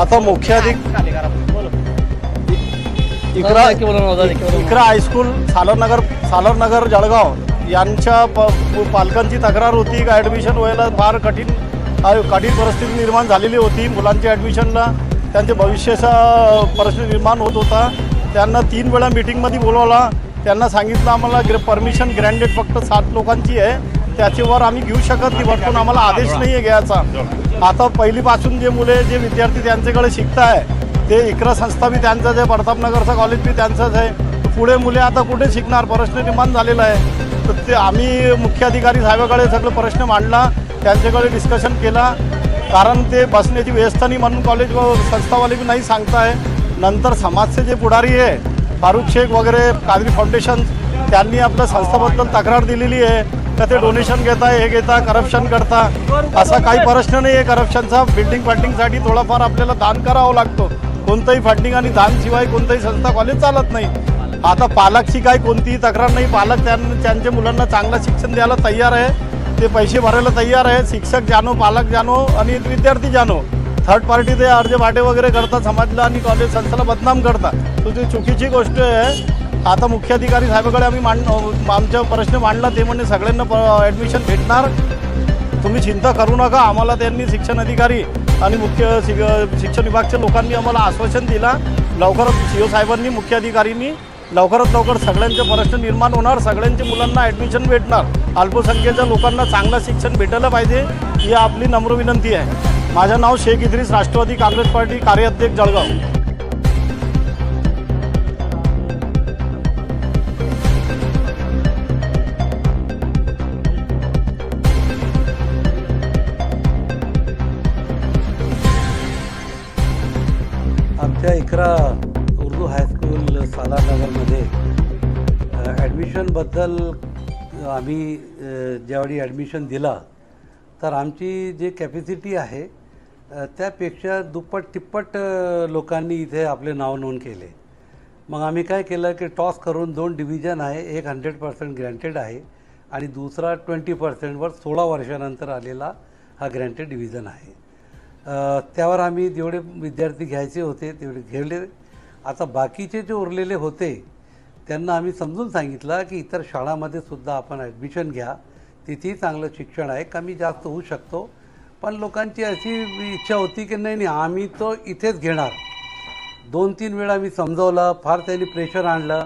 आता मुख्याधिक इकरा इकरा हायस्कूल सालरनगर सालरनगर जळगाव. यांच्या प पालकांची तक्रार होती. का ॲडमिशन व्हायला फार कठीण कठीण परिस्थिती निर्माण झालेली होती. मुलांच्या ॲडमिशनला त्यांच्या भविष्याचा परिस्थिती निर्माण होत होता. त्यांना तीन वेळा मीटिंगमध्ये बोलवला. त्यांना सांगितलं आम्हाला ग्र परमिशन ग्रँडेड फक्त सात लोकांची आहे. त्याच्यावर आम्ही घेऊ शकत नाही वरतून आम्हाला आदेश नाही आहे घ्यायचा. आता पहिलीपासून जे मुले जे विद्यार्थी त्यांच्याकडे शिकताय ते इकरा संस्था बी त्यांचंच आहे प्रतापनगरचं कॉलेज बी त्यांचंच आहे. पुढे मुले आता कुठे शिकणार? प्रश्न निर्माण झालेला आहे. तर ते आम्ही मुख्याधिकारी साहेबाकडे सगळं प्रश्न मांडला त्यांच्याकडे डिस्कशन केला. कारण ते बसण्याची व्यवस्था नाही म्हणून कॉलेज व संस्थावाले बी नाही सांगताय. नंतर समाजचे जे पुढारी आहे फारुख शेख वगैरे कादरी फाउंडेशन त्यांनी आपल्या संस्थाबद्दल तक्रार दिलेली आहे. का ते डोनेशन घेता हे घेता करप्शन करता? असा काही प्रश्न नाही आहे करप्शनचा बिल्डिंग फंडिंगसाठी थोडाफार आपल्याला दान करावं लागतो. कोणतंही फंडिंग आणि दानशिवाय कोणतंही संस्था कॉलेज चालत नाही. आता पालकची काय कोणतीही तक्रार नाही. पालक त्यां त्यांच्या मुलांना चांगलं शिक्षण द्यायला तयार आहे. ते पैसे भरायला तयार आहे. शिक्षक जाणो पालक जाणो आणि विद्यार्थी जाणो थर्ड पार्टी ते अर्ज वाटे वगैरे करतात. समाजला आणि कॉलेज संस्थेला बदनाम करतात. तर ती चुकीची गोष्ट आहे. आता मुख्याधिकारी साहेबाकडे आम्ही मांड आमचा प्रश्न मांडला ते म्हणजे सगळ्यांना ॲडमिशन भेटणार. तुम्ही चिंता करू नका आम्हाला त्यांनी शिक्षण अधिकारी आणि मुख्य शिक- शिक्षण विभागच्या लोकांनी आम्हाला आश्वासन दिला. लवकरच सी ओ साहेबांनी मुख्याधिकारींनी लवकरात लवकर सगळ्यांचे प्रश्न निर्माण होणार सगळ्यांच्या मुलांना ॲडमिशन भेटणार. अल्पसंख्येच्या लोकांना चांगलं शिक्षण भेटायला पाहिजे ही आपली नम्र विनंती आहे. माझं नाव शेख इद्रीस राष्ट्रवादी काँग्रेस पार्टी कार्याध्यक्ष जळगाव. इकरा उर्दू हायस्कूल सालारनगरमध्ये ॲडमिशनबद्दल आम्ही ज्यावेळी ॲडमिशन दिला तर आमची जी कॅपॅसिटी आहे त्यापेक्षा दुप्पट तिप्पट लोकांनी इथे आपले नाव नोंद केले. मग आम्ही काय केलं की टॉस करून दोन डिव्हिजन आहे एक हंड्रेड पर्सेंट ग्रँटेड आहे आणि दुसरा ट्वेंटी पर्सेंटवर सोळा वर्षानंतर आलेला हा ग्रँटेड डिव्हिजन आहे. त्यावर आम्ही जेवढे विद्यार्थी घ्यायचे होते तेवढे घेवले आता बाकीचे जे उरलेले होते त्यांना आम्ही समजून सांगितलं की इतर शाळामध्ये सुद्धा आपण ॲडमिशन घ्या. तिथेही चांगलं शिक्षण आहे कमी जास्त होऊ शकतो. पण लोकांची अशी इच्छा होती की नाही नाही आम्ही तो इथेच घेणार. दोन तीन वेळा मी समजावलं फार त्यांनी प्रेशर आणलं.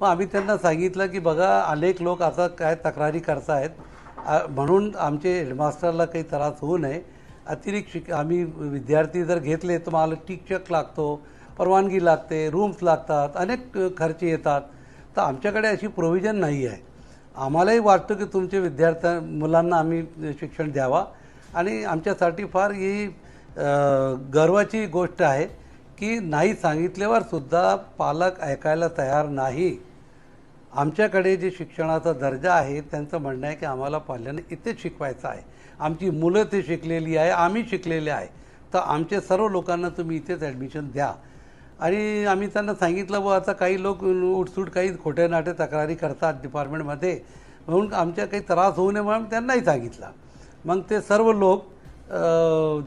मग आम्ही त्यांना सांगितलं की बघा अनेक लोक आता काय तक्रारी करतायत. आहेत म्हणून आमचे हेडमास्टरला काही त्रास होऊ नये. अतिरिक्त शिक आम्ही विद्यार्थी जर घेतले तर मला टीचक लागतो परवानगी लागते रूम्स लागतात अनेक खर्च येतात. तर आमच्याकडे अशी प्रोव्हिजन नाही आहे. आम्हालाही वाटतं की तुमचे विद्यार्थ्या मुलांना आम्ही शिक्षण द्यावा. आणि आमच्यासाठी फार ही गर्वाची गोष्ट आहे की नाही सांगितल्यावर सुद्धा पालक ऐकायला तयार नाही. आमच्याकडे जे शिक्षणाचा दर्जा आहे त्यांचं म्हणणं आहे की आम्हाला पाल्याने इथेच शिकवायचं आहे. आमची मुलं ते शिकलेली आहे आम्ही शिकलेले आहे. तर आमच्या सर्व लोकांना तुम्ही इथेच ॲडमिशन द्या. आणि आम्ही त्यांना सांगितलं व आता काही लोक उठसूट काही खोटे नाटे तक्रारी करतात डिपार्टमेंटमध्ये म्हणून आमच्या काही त्रास होऊ नये म्हणून त्यांनाही सांगितलं. मग ते सर्व लोक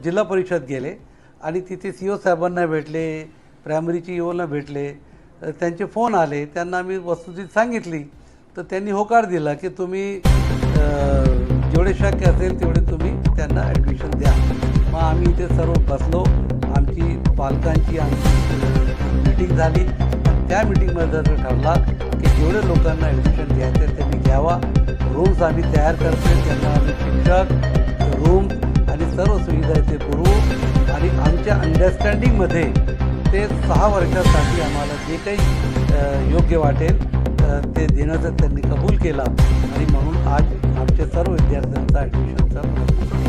जिल्हा परिषद गेले. आणि तिथे सी ओ साहेबांना भेटले प्रायमरीची ईओला भेटले. त्यांचे फोन आले त्यांना आम्ही वस्तुस्थिती सांगितली तर त्यांनी होकार दिला की तुम्ही जेवढे शक्य असेल तेवढे तुम्ही त्यांना ॲडमिशन द्या. मग आम्ही इथे सर्व बसलो आमची पालकांची आमची मिटिंग झाली. त्या मिटिंगमध्ये असं ठरला की जेवढे लोकांना ॲडमिशन घ्यायचं त्यांनी घ्यावा. रूम्स आम्ही तयार करतो त्यांना आम्ही शिक्षक रूम आणि सर्व सुविधा इथे पुरवू. आणि आमच्या अंडरस्टँडिंगमध्ये ते सहा वर्षासाठी आम्हाला जे काही योग्य वाटेल ते देण्याचं त्यांनी कबूल केला. आणि म्हणून आज आमच्या सर्व विद्यार्थ्यांचा ॲडमिशनचा प्रयत्न